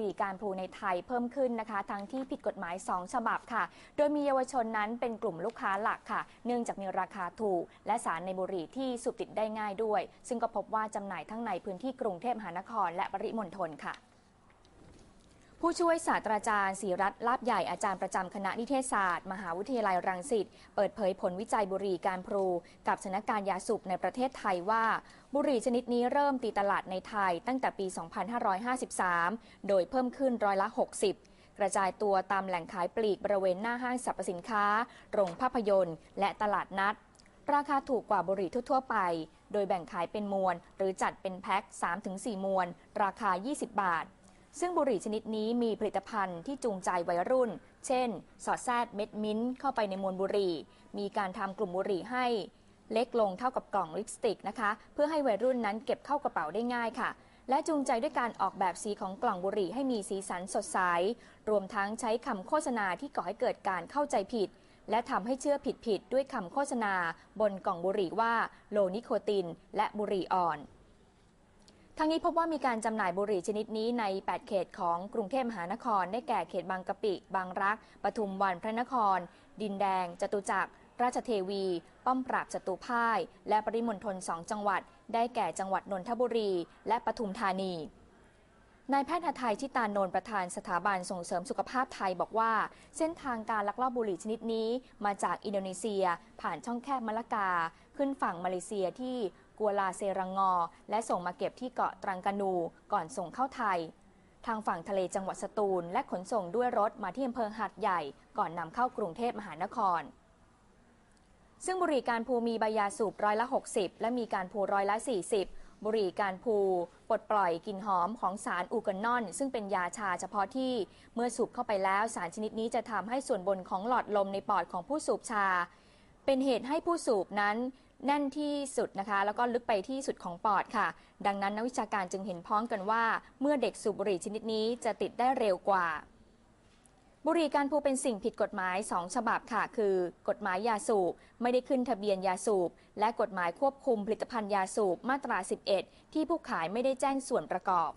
รี่การพลูในไทยเพิ่มขึ้นนะคะ ทั้งที่ผิดกฎหมาย 2 ฉบับค่ะ โดยมีเยาวชนนั้นเป็นกลุ่มลูกค้าหลักค่ะ เนื่องจากมีราคาถูก และสารในบุหรี่ที่สูบติดได้ง่ายด้วย ซึ่งก็พบว่าจำหน่ายทั้งในพื้นที่กรุงเทพมหานครและปริมณฑลค่ะ ผู้ช่วยศาสตราจารย์ศรีรัตน์ลาบใหญ่อาจารย์ประจำคณะนิเทศศาสตร์ มหาวิทยาลัยรังสิตเปิดเผยผลวิจัยบุหรี่การพลูกับสถานการณ์ยาสูบในประเทศไทยว่า บุหรี่ชนิดนี้เริ่มตีตลาดในไทยตั้งแต่ปี 2553 โดยเพิ่มขึ้นร้อยละ 60 กระจายตัวตามแหล่งขายปลีกบริเวณหน้าห้างสรรพสินค้า โรงภาพยนตร์ และตลาดนัด ราคาถูกกว่าบุหรี่ทั่ว ๆ ไป โดยแบ่งขายเป็นมวลหรือจัดเป็นแพ็ค 3-4 มวลราคา 20 บาท ซึ่งบุหรี่ชนิดนี้มีผลิตภัณฑ์ที่จูงใจวัยรุ่น เช่น สอดแทรกเม็ดมิ้นท์เข้าไปในมวลบุหรี่ มีการทำกลุ่มบุหรี่ให้เล็กลงเท่ากับกล่องลิปสติกนะคะ เพื่อให้วัยรุ่นนั้นเก็บเข้ากระเป๋าได้ง่ายค่ะ และจูงใจด้วยการออกแบบสีของกล่องบุหรี่ให้มีสีสันสดใส รวมทั้งใช้คำโฆษณาที่ก่อให้เกิดการเข้าใจผิด และทำให้เชื่อผิดๆด้วยคำโฆษณา บนกล่องบุหรี่ว่าโลนิโคติน และบุหรี่อ่อน ทั้งนี้พบว่ามีการจำหน่ายบุหรี่ชนิดนี้ใน 8 เขตของกรุงเทพมหานคร ได้แก่เขตบางกะปิ บางรัก ปทุมวันพระนคร ดินแดง จตุจักร ราชเทวี ป้อมปราบจตุพ่าย และปริมณฑลสองจังหวัด ได้แก่จังหวัดนนทบุรี และปทุมธานีนายแพทย์หทัยชิตานนท์ประธานสถาบันส่งเสริมสุขภาพไทยบอกว่า เส้นทางการลักลอบบุหรี่ชนิดนี้ มาจากอินโดนีเซีย ผ่านช่องแคบมะละกา ขึ้นฝั่งมาเลเซียที่ กัวลาเซรังงอ และส่งมาเก็บที่เกาะตรังกานู ก่อนส่งเข้าไทย ทางฝั่งทะเลจังหวัดสตูล และขนส่งด้วยรถมาที่อำเภอหาดใหญ่ ก่อนนำเข้ากรุงเทพมหานคร ซึ่งบุหรี่การพูมีใบยาสูบร้อยละ 60 และมีการพูร้อยละ 40 บุหรี่การพูปลดปล่อยกลิ่นหอมของสารอูกานอน ซึ่งเป็นยาชาเฉพาะที่เมื่อสูบเข้าไปแล้วสารชนิดนี้จะทำให้ส่วนบนของหลอดลมในปอดของผู้สูบชาเป็นเหตุให้ผู้สูบนั้น แน่นที่สุดนะคะ แล้วก็ลึกไปที่สุดของปอดค่ะ ดังนั้นนักวิชาการจึงเห็นพ้องกันว่า เมื่อเด็กสูบบุหรี่ชนิดนี้จะติดได้เร็วกว่า บุหรี่การพูเป็นสิ่งผิดกฎหมาย 2 ฉบับค่ะ คือ กฎหมายยาสูบไม่ได้ขึ้นทะเบียนยาสูบ และกฎหมายควบคุมผลิตภัณฑ์ยาสูบมาตรา 11 ที่ผู้ขายไม่ได้แจ้งส่วนประกอบ